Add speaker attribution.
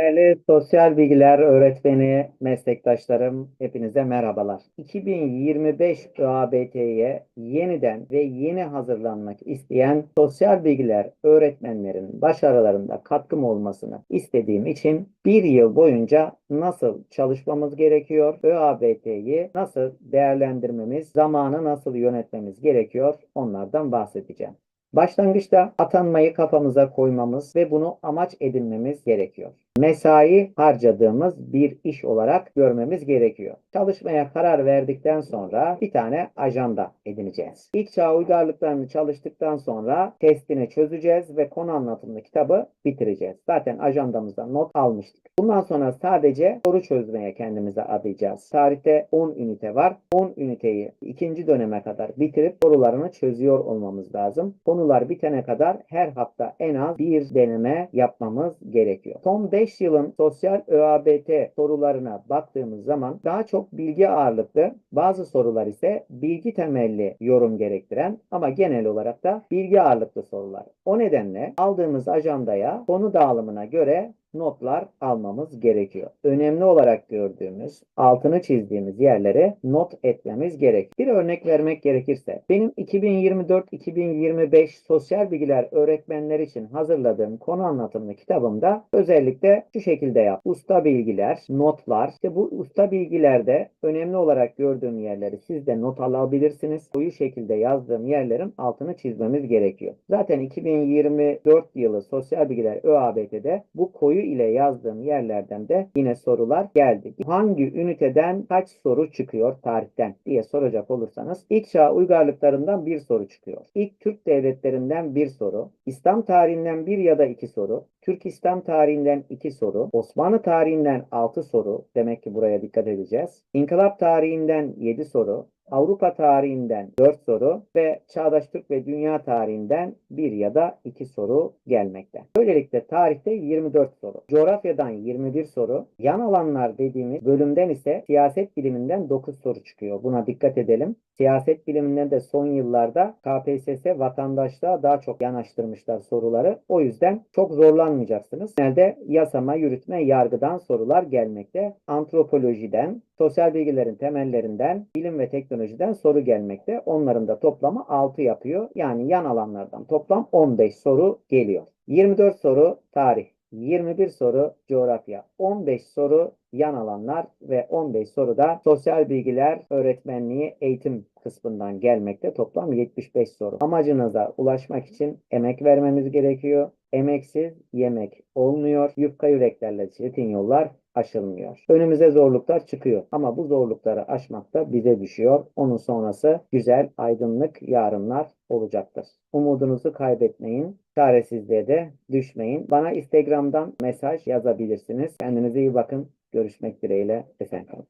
Speaker 1: Değerli sosyal bilgiler öğretmeni meslektaşlarım hepinize merhabalar. 2025 ÖABT'ye yeniden ve yeni hazırlanmak isteyen sosyal bilgiler öğretmenlerin başarılarında katkım olmasını istediğim için bir yıl boyunca nasıl çalışmamız gerekiyor, ÖABT'yi nasıl değerlendirmemiz, zamanı nasıl yönetmemiz gerekiyor onlardan bahsedeceğim. Başlangıçta atanmayı kafamıza koymamız ve bunu amaç edinmemiz gerekiyor. Mesai harcadığımız bir iş olarak görmemiz gerekiyor. Çalışmaya karar verdikten sonra bir tane ajanda edineceğiz. İlk çağ uygarlıklarını çalıştıktan sonra testini çözeceğiz ve konu anlatımlı kitabı bitireceğiz. Zaten ajandamıza not almıştık. Bundan sonra sadece soru çözmeye kendimize adayacağız. Tarihte 10 ünite var. 10 üniteyi ikinci döneme kadar bitirip sorularını çözüyor olmamız lazım. Konular bitene kadar her hafta en az bir deneme yapmamız gerekiyor. Son 5 yılın sosyal ÖABT sorularına baktığımız zaman daha çok bilgi ağırlıklı, bazı sorular ise bilgi temelli yorum gerektiren ama genel olarak da bilgi ağırlıklı sorular. O nedenle aldığımız ajandaya konu dağılımına göre notlar almamız gerekiyor. Önemli olarak gördüğümüz, altını çizdiğimiz yerlere not etmemiz gerek. Bir örnek vermek gerekirse, benim 2024-2025 sosyal bilgiler öğretmenler için hazırladığım konu anlatımlı kitabımda özellikle şu şekilde yap. Usta bilgiler, notlar. İşte bu usta bilgilerde önemli olarak gördüğüm yerleri siz de not alabilirsiniz. Koyu şekilde yazdığım yerlerin altını çizmemiz gerekiyor. Zaten 2024 yılı sosyal bilgiler ÖABT'de bu koyu ile yazdığım yerlerden de yine sorular geldi. Hangi üniteden kaç soru çıkıyor tarihten diye soracak olursanız ilk çağ uygarlıklarından bir soru çıkıyor. İlk Türk devletlerinden bir soru, İslam tarihinden bir ya da iki soru, Türk İslam tarihinden 2 soru, Osmanlı tarihinden 6 soru, demek ki buraya dikkat edeceğiz. İnkılap tarihinden 7 soru, Avrupa tarihinden 4 soru ve Çağdaş Türk ve Dünya tarihinden 1 ya da 2 soru gelmekte. Böylelikle tarihte 24 soru, coğrafyadan 21 soru, yan alanlar dediğimiz bölümden ise siyaset biliminden 9 soru çıkıyor. Buna dikkat edelim. Siyaset biliminden de son yıllarda KPSS vatandaşlığa daha çok yanaştırmışlar soruları. O yüzden çok zorlanmayacaksınız. Genelde yasama, yürütme, yargıdan sorular gelmekte. Antropolojiden, sosyal bilgilerin temellerinden, bilim ve teknolojiden soru gelmekte. Onların da toplamı 6 yapıyor. Yani yan alanlardan toplam 15 soru geliyor. 24 soru tarih, 21 soru coğrafya, 15 soru yan alanlar ve 15 soru da sosyal bilgiler öğretmenliği eğitim kısmından gelmekte. Toplam 75 soru. Amacınıza ulaşmak için emek vermemiz gerekiyor. Emeksiz yemek olmuyor. Yufka yüreklerle çetin yollar aşılmıyor. Önümüze zorluklar çıkıyor ama bu zorlukları aşmak da bize düşüyor. Onun sonrası güzel, aydınlık yarınlar olacaktır. Umudunuzu kaybetmeyin. Çaresizliğe de düşmeyin. Bana Instagram'dan mesaj yazabilirsiniz. Kendinize iyi bakın. Görüşmek dileğiyle. Esen kalın.